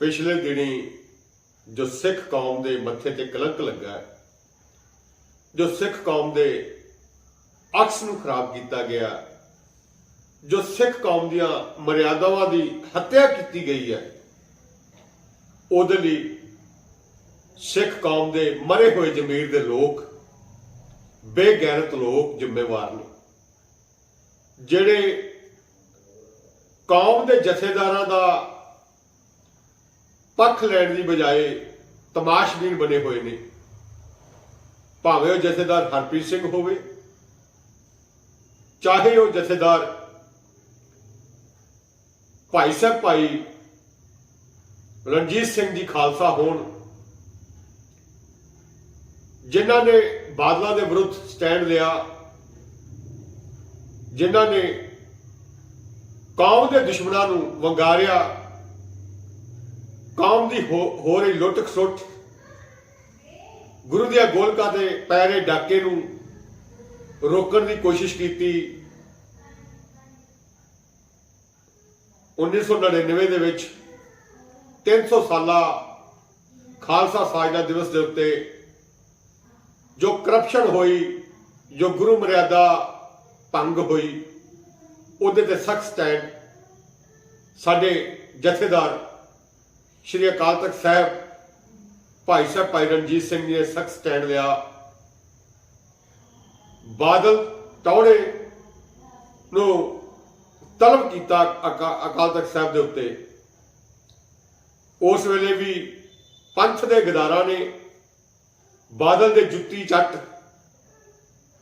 ਪਿਛਲੇ ਦਿਨੀ ਜੋ ਸਿੱਖ ਕੌਮ ਦੇ ਮੱਥੇ ਤੇ ਕਲੰਕ ਲੱਗਾ ਜੋ ਸਿੱਖ ਕੌਮ ਦੇ ਅਕਸ ਨੂੰ ਖਰਾਬ ਕੀਤਾ ਗਿਆ ਜੋ ਸਿੱਖ ਕੌਮ ਦੀਆਂ ਮਰਿਆਦਾਵਾਂ ਦੀ ਹੱਤਿਆ ਕੀਤੀ ਗਈ ਹੈ, ਉਹਦੇ ਲਈ ਸਿੱਖ ਕੌਮ ਦੇ ਮਰੇ ਹੋਏ ਜ਼ਮੀਰ ਦੇ ਲੋਕ ਬੇਗੈਰਤ ਲੋਕ ਜ਼ਿੰਮੇਵਾਰ ਨੇ। ਜਿਹੜੇ ਕੌਮ ਦੇ ਜਥੇਦਾਰਾਂ ਦਾ ਪੱਖ ਲੈਣ ਦੀ ਬਜਾਏ ਤਮਾਸ਼ਬੀਨ ਬਣੇ ਹੋਏ ਨੇ। ਭਾਵੇਂ ਉਹ ਜਥੇਦਾਰ ਹਰਪ੍ਰੀਤ ਸਿੰਘ ਹੋਵੇ, ਚਾਹੇ ਉਹ ਜਥੇਦਾਰ ਭਾਈ ਸਾਹਿਬ ਭਾਈ ਰਣਜੀਤ ਸਿੰਘ ਜੀ ਖਾਲਸਾ ਹੋਣ, ਜਿਨ੍ਹਾਂ ਨੇ ਬਾਦਲਾਂ ਦੇ ਵਿਰੁੱਧ ਸਟੈਂਡ ਲਿਆ, ਜਿਨ੍ਹਾਂ ਨੇ ਕੌਮ ਦੇ ਦੁਸ਼ਮਣਾਂ ਨੂੰ ਵੰਗਾਰਿਆ ਕੌਮ ਦੀ ਹੋ ਹੋ ਰਹੀ ਲੁੱਟ ਖਸੁੱਟ। ਗੁਰੂ ਦੀਆਂ ਗੋਲਕਾਂ ਦੇ ਪੈਰੇ ਡਾਕੇ ਨੂੰ ਰੋਕਣ ਦੀ ਕੋਸ਼ਿਸ਼ ਕੀਤੀ। 1999 ਦੇ ਵਿੱਚ 300 ਸਾਲਾ ਖਾਲਸਾ ਸਾਜਨਾ ਦਿਵਸ ਦੇ ਉੱਤੇ ਜੋ ਕਰਪਸ਼ਨ ਹੋਈ, ਜੋ ਗੁਰੂ ਮਰਿਆਦਾ ਭੰਗ ਹੋਈ, ਉਹਦੇ ਤੇ ਸਖਤ ਸਟੈਂਡ ਸਾਡੇ ਜਥੇਦਾਰ ਸ਼੍ਰੀ ਅਕਾਲ ਤਖਤ ਸਾਹਿਬ, ਭਾਈ ਸਾਹਿਬ ਭਾਈ ਰਣਜੀਤ ਸਿੰਘ ਜੀ ਨੇ ਸਖਤ ਸਟੈਂਡ ਲਿਆ। ਬਾਦਲ ਟੌੜੇ ਨੂੰ ਤਲਬ ਕੀਤਾ ਅਕਾਲ ਤਖਤ ਸਾਹਿਬ ਦੇ ਉੱਤੇ। ਉਸ ਵੇਲੇ ਵੀ ਪੰਥ ਦੇ ਗਦਾਰਾਂ ਨੇ ਬਾਦਲ ਦੇ ਜੁੱਤੀ ਚੱਟ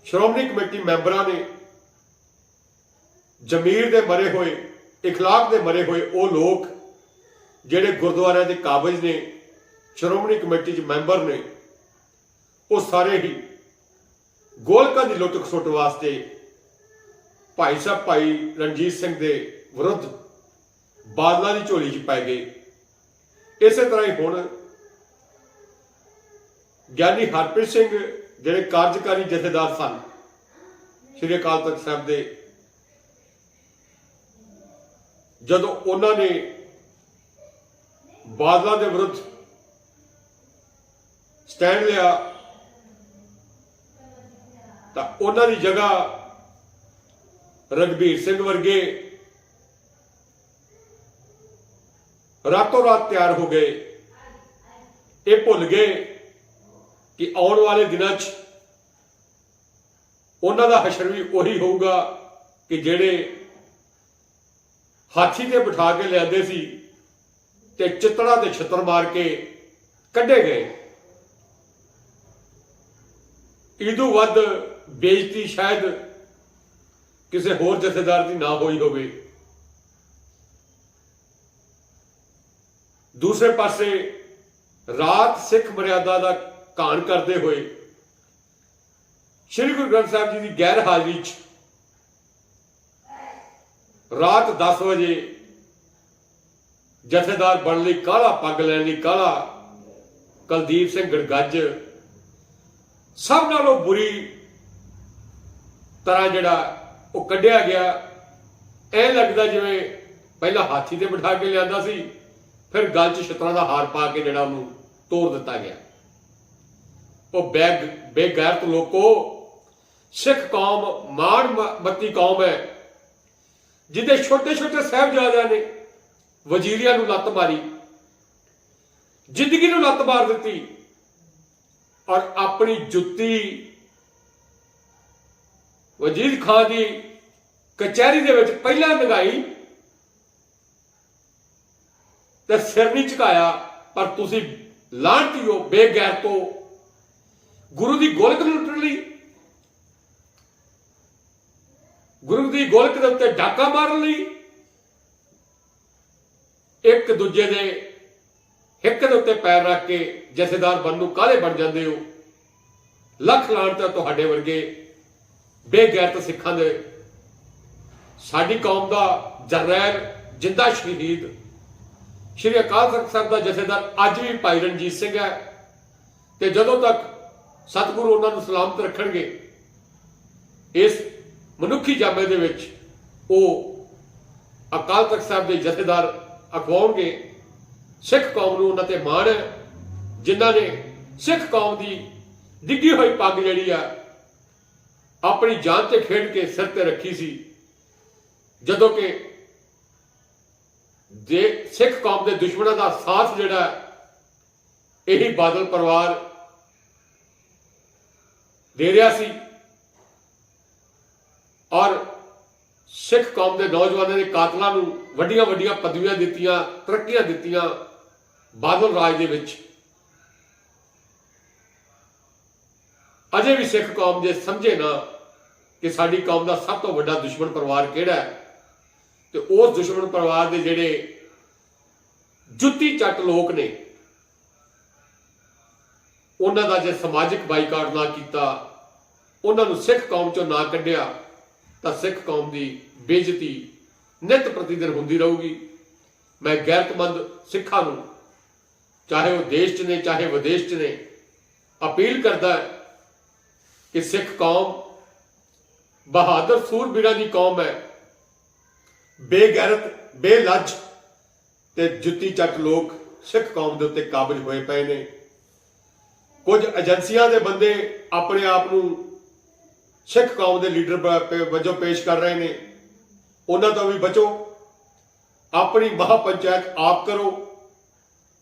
ਸ਼੍ਰੋਮਣੀ ਕਮੇਟੀ ਮੈਂਬਰਾਂ ਨੇ ਜਮੀਰ ਦੇ ਮਰੇ ਹੋਏ, ਇਖਲਾਕ ਦੇ ਮਰੇ ਹੋਏ ਉਹ ਲੋਕ ਜਿਹੜੇ ਗੁਰਦੁਆਰਿਆਂ ਦੇ ਕਾਬਜ ਨੇ, ਸ਼੍ਰੋਮਣੀ ਕਮੇਟੀ ਚ ਮੈਂਬਰ ਨੇ, ਉਹ ਸਾਰੇ ਹੀ ਗੋਲਕਾਂ ਦੀ ਲੁੱਟ ਖਸੁੱਟ ਵਾਸਤੇ ਭਾਈ ਸਾਹਿਬ, ਭਾਈ ਰਣਜੀਤ ਸਿੰਘ ਦੇ ਵਿਰੁੱਧ ਬਾਦਲਾਂ ਦੀ ਝੋਲੀ 'ਚ ਪੈ ਗਏ। ਇਸੇ ਤਰ੍ਹਾਂ ਹੀ ਹੁਣ ਗਿਆਨੀ ਹਰਪ੍ਰੀਤ ਸਿੰਘ ਜਿਹੜੇ ਕਾਰਜਕਾਰੀ ਜਥੇਦਾਰ ਸਨ, ਸ਼੍ਰੀ ਅਕਾਲ ਤਖਤ ਸਾਹਿਬ ਦੇ, ਜਦੋਂ ਉਹਨਾਂ ਨੇ ਬਾਦਲਾਂ ਦੇ ਵਿਰੁੱਧ ਸਟੈਂਡ ਲਿਆ ਤਾਂ ਉਹਨਾਂ ਦੀ ਜਗ੍ਹਾ ਰਗਵੀਰ ਸਿੰਘ ਵਰਗੇ ਰਾਤੋਂ ਰਾਤ ਤਿਆਰ ਹੋ ਗਏ। ਇਹ ਭੁੱਲ ਗਏ ਕਿ ਆਉਣ ਵਾਲੇ ਦਿਨਾਂ 'ਚ ਉਹਨਾਂ ਦਾ ਹਸ਼ਰ ਵੀ ਉਹੀ ਹੋਊਗਾ ਕਿ ਜਿਹੜੇ ਹਾਥੀ ਤੇ ਬਿਠਾ ਕੇ ਲਿਆਂਦੇ ਸੀ ਤੇ ਚਿੱਤੜਾ ਤੇ ਛਿੱਤਰ ਮਾਰ ਕੇ ਕੱਢੇ ਗਏ। ਇਦੋਂ ਵੱਧ ਬੇਇੱਜ਼ਤੀ ਸ਼ਾਇਦ ਕਿਸੇ ਹੋਰ ਜਥੇਦਾਰ ਦੀ ਨਾ ਹੋਈ ਹੋਵੇ। ਦੂਸਰੇ ਪਾਸੇ ਰਾਤ ਸਿੱਖ ਮਰਿਆਦਾ ਦਾ ਕਾਣ ਕਰਦੇ ਹੋਏ ਸ੍ਰੀ ਗੁਰੂ ਗ੍ਰੰਥ ਸਾਹਿਬ ਜੀ ਦੀ ਗੈਰ ਹਾਜ਼ਰੀ 'ਚ ਰਾਤ 10 ਵਜੇ ਜਥੇਦਾਰ ਬਣ ਲਈ ਕਾਲਾ ਪੱਗ ਲੈਣ ਲਈ ਕਾਲਾ ਕੁਲਦੀਪ ਸਿੰਘ ਗੜਗੱਜ। ਸਭ ਨਾਲੋਂ ਬੁਰੀ ਤਰ੍ਹਾਂ ਜਿਹੜਾ ਉਹ ਕੱਢਿਆ ਗਿਆ, ਇਹ ਲੱਗਦਾ ਜਿਵੇਂ ਪਹਿਲਾਂ ਹਾਥੀ ਤੇ ਬਿਠਾ ਕੇ ਲਿਆਂਦਾ ਸੀ, ਫਿਰ ਗਲ 'ਚ ਛਤਰਾਂ ਦਾ ਹਾਰ ਪਾ ਕੇ ਜਿਹੜਾ ਉਹਨੂੰ ਤੋੜ ਦਿੱਤਾ ਗਿਆ। ਉਹ ਬੈਗ, ਬੇਗੈਰਤ ਲੋਕੋ, ਸਿੱਖ ਕੌਮ ਮਾਣ ਬੱਤੀ ਕੌਮ ਹੈ, ਜਿਹਦੇ ਛੋਟੇ ਛੋਟੇ ਸਾਹਿਬਜ਼ਾਦਿਆਂ ਨੇ ਵਜ਼ੀਰੀਆਂ ਨੂੰ ਲੱਤ ਮਾਰੀ, ਜ਼ਿੰਦਗੀ ਨੂੰ ਲੱਤ ਮਾਰ ਦਿੱਤੀ, ਔਰ ਆਪਣੀ ਜੁੱਤੀ ਵਜ਼ੀਰ ਖਾਨ ਦੀ ਕਚਹਿਰੀ ਦੇ ਵਿੱਚ ਪਹਿਲਾਂ ਲਗਾਈ ਤੇ ਸਿਰ ਨਹੀਂ ਝੁਕਾਇਆ, ਪਰ ਤੁਸੀਂ ਲਾਂਟਿਓ ਬੇਗੈਰਤੋ ਗੁਰੂ ਦੀ ਗੋਲਕ ਨੂੰ ਲੁੱਟਣ ਲਈ, ਗੁਰੂ ਦੀ ਗੋਲਕ ਦੇ ਉੱਤੇ ਡਾਕਾ ਮਾਰਨ ਲਈ ਇੱਕ ਦੂਜੇ ਦੇ ਹਿੱਕ ਦੇ ਉੱਤੇ ਪੈਰ ਰੱਖ ਕੇ ਜਥੇਦਾਰ ਬਣ ਨੂੰ ਕਾਲੇ ਬਣ ਜਾਂਦੇ ਹੋ? ਲੱਖ ਲਾਂਟ ਤਾਂ ਤੁਹਾਡੇ ਵਰਗੇ ਬੇਗੈਰਤ ਸਿੱਖਾਂ ਦੇ। ਸਾਡੀ ਕੌਮ ਦਾ ਜਰਨੈਲ, ਜਿੰਦਾ ਸ਼ਹੀਦ, ਸ਼੍ਰੀ ਅਕਾਲ ਤਖਤ ਸਾਹਿਬ ਦਾ ਜਥੇਦਾਰ ਅੱਜ ਵੀ ਭਾਈ ਰਣਜੀਤ ਸਿੰਘ ਹੈ। ਤੇ ਜਦੋਂ ਤੱਕ ਸਤਿਗੁਰੂ ਉਹਨਾਂ ਨੂੰ ਸਲਾਮਤ ਰੱਖਣਗੇ, ਇਸ ਮਨੁੱਖੀ ਜਾਮੇ ਦੇ ਵਿੱਚ ਉਹ ਅਕਾਲ ਤਖਤ ਸਾਹਿਬ ਦੇ ਜਥੇਦਾਰ ਅਖਵਾਉਣਗੇ ਸਿੱਖ ਕੌਮ ਨੂੰ ਉਹਨਾਂ ਤੇ ਮਾਣ ਹੈ, ਜਿਨ੍ਹਾਂ ਨੇ ਸਿੱਖ ਕੌਮ ਦੀ ਡਿੱਗੀ ਹੋਈ ਪੱਗ ਜਿਹੜੀ ਆ, ਆਪਣੀ ਜਾਨ ਤੇ ਖੇਡ ਕੇ ਸਿਰ ਤੇ ਰੱਖੀ ਸੀ। ਜਦੋਂ ਕਿ ਦੇ ਸਿੱਖ ਕੌਮ ਦੇ ਦੁਸ਼ਮਣਾਂ ਦਾ ਸਾਥ ਜਿਹੜਾ ਇਹੀ ਬਾਦਲ ਪਰਿਵਾਰ ਦੇ ਰਿਹਾ ਸੀ। ਔਰ ਸਿੱਖ ਕੌਮ ਦੇ ਨੌਜਵਾਨਾਂ ਦੇ ਕਾਤਲਾਂ ਨੂੰ ਵੱਡੀਆਂ ਵੱਡੀਆਂ ਪਦਵੀਆਂ ਦਿੱਤੀਆਂ, ਤਰੱਕੀਆਂ ਦਿੱਤੀਆਂ ਬਾਦਲ ਰਾਜ ਦੇ ਵਿੱਚ। ਅਜੇ ਵੀ ਸਿੱਖ ਕੌਮ ਜੇ ਸਮਝੇ ਨਾ ਕਿ ਸਾਡੀ ਕੌਮ ਦਾ ਸਭ ਤੋਂ ਵੱਡਾ ਦੁਸ਼ਮਣ ਪਰਿਵਾਰ ਕਿਹੜਾ ਹੈ, ਤੇ ਉਸ ਦੁਸ਼ਮਣ ਪਰਿਵਾਰ ਦੇ ਜਿਹੜੇ ਜੁੱਤੀ ਚੱਟ ਲੋਕ ਨੇ, ਉਹਨਾਂ ਦਾ ਜੇ ਸਮਾਜਿਕ ਬਾਈਕਾਟ ਨਾ ਕੀਤਾ, ਉਹਨਾਂ ਨੂੰ ਸਿੱਖ ਕੌਮ ਚੋਂ ਨਾ ਕੱਢਿਆ ਤਾਂ ਸਿੱਖ ਕੌਮ ਦੀ ਬੇਇੱਜ਼ਤੀ ਨਿਤ ਪ੍ਰਤੀਦਿਨ ਹੁੰਦੀ ਰਹੂਗੀ। ਮੈਂ ਗੈਰਤਮੰਦ ਸਿੱਖਾਂ ਨੂੰ ਚਾਹੇ ਉਹ ਦੇਸ਼ 'ਚ ਨੇ, ਚਾਹੇ ਵਿਦੇਸ਼ 'ਚ ਨੇ, ਅਪੀਲ ਕਰਦਾ ਹੈ ਕਿ ਸਿੱਖ ਕੌਮ ਬਹਾਦਰ ਸੂਰਬੀਰਾਂ ਦੀ ਕੌਮ ਹੈ। ਬੇਗੈਰਤ, ਬੇਲੱਜ ਤੇ ਜੁੱਤੀ ਚੱਕ ਲੋਕ ਸਿੱਖ ਕੌਮ ਦੇ ਉੱਤੇ ਕਾਬਜ ਹੋਏ ਪਏ ਨੇ। ਕੁਝ ਏਜੰਸੀਆਂ ਦੇ ਬੰਦੇ ਆਪਣੇ ਆਪ ਨੂੰ ਸਿੱਖ ਕੌਮ ਦੇ ਲੀਡਰ ਬ- ਵਜੋਂ ਪੇਸ਼ ਕਰ ਰਹੇ ਨੇ। ਉਹਨਾਂ ਤੋਂ ਵੀ ਬਚੋ। ਆਪਣੀ ਮਹਾ ਪੰਚਾਇਤ ਆਪ ਕਰੋ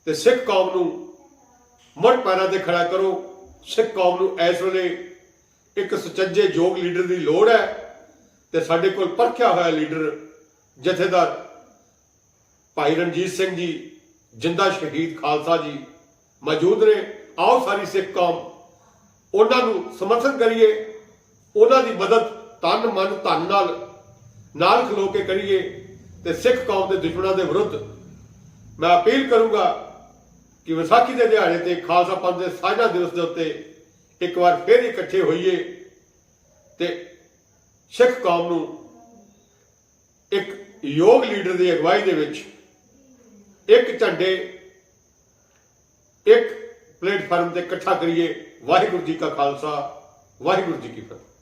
ਤੇ ਸਿੱਖ ਕੌਮ ਨੂੰ ਮੁੜ ਪੈਰਾਂ ਤੇ ਖੜਾ ਕਰੋ। ਸਿੱਖ ਕੌਮ ਨੂੰ ਇਸ ਵੇਲੇ ਇੱਕ ਸੁਚੱਜੇ ਯੋਗ ਲੀਡਰ ਦੀ ਲੋੜ ਹੈ ਤੇ ਸਾਡੇ ਕੋਲ ਪਰਖਿਆ ਹੋਇਆ ਲੀਡਰ ਜਥੇਦਾਰ ਭਾਈ ਰਣਜੀਤ ਸਿੰਘ ਜੀ, ਜਿੰਦਾ ਸ਼ਹੀਦ ਖਾਲਸਾ ਜੀ ਮੌਜੂਦ ਨੇ। ਆਓ ਸਾਰੀ ਸਿੱਖ ਕੌਮ, ਉਹਨਾਂ ਨੂੰ ਸਮਰਥਨ ਕਰੀਏ। ਉਹਨਾਂ ਦੀ ਮਦਦ ਤਨ ਮਨ ਧਨ ਨਾਲ ਨਾਲ ਖਲੋ ਕੇ ਕਰੀਏ ਤੇ ਸਿੱਖ ਕੌਮ ਦੇ ਦੁਸ਼ਮਣਾਂ ਦੇ ਵਿਰੁੱਧ ਮੈਂ ਅਪੀਲ ਕਰੂੰਗਾ ਕਿ ਵਿਸਾਖੀ ਦੇ ਦਿਹਾੜੇ ਤੇ ਖਾਲਸਾ ਪੰਥ ਦੇ ਸਾਂਝਾ ਦਿਵਸ ਦੇ ਉੱਤੇ ਇੱਕ ਵਾਰ ਫੇਰ ਇਕੱਠੇ ਹੋਈਏ ਤੇ ਸਿੱਖ ਕੌਮ ਨੂੰ ਇੱਕ ਯੋਗ ਲੀਡਰ ਦੀ ਅਗਵਾਈ ਦੇ ਵਿੱਚ ਇੱਕ ਝੰਡੇ, ਇੱਕ ਪਲੇਟਫਾਰਮ ਤੇ ਇਕੱਠਾ ਕਰੀਏ। ਵਾਹਿਗੁਰੂ ਜੀ ਕਾ ਖਾਲਸਾ, ਵਾਹਿਗੁਰੂ ਜੀ ਕੀ ਫਤਿਹ।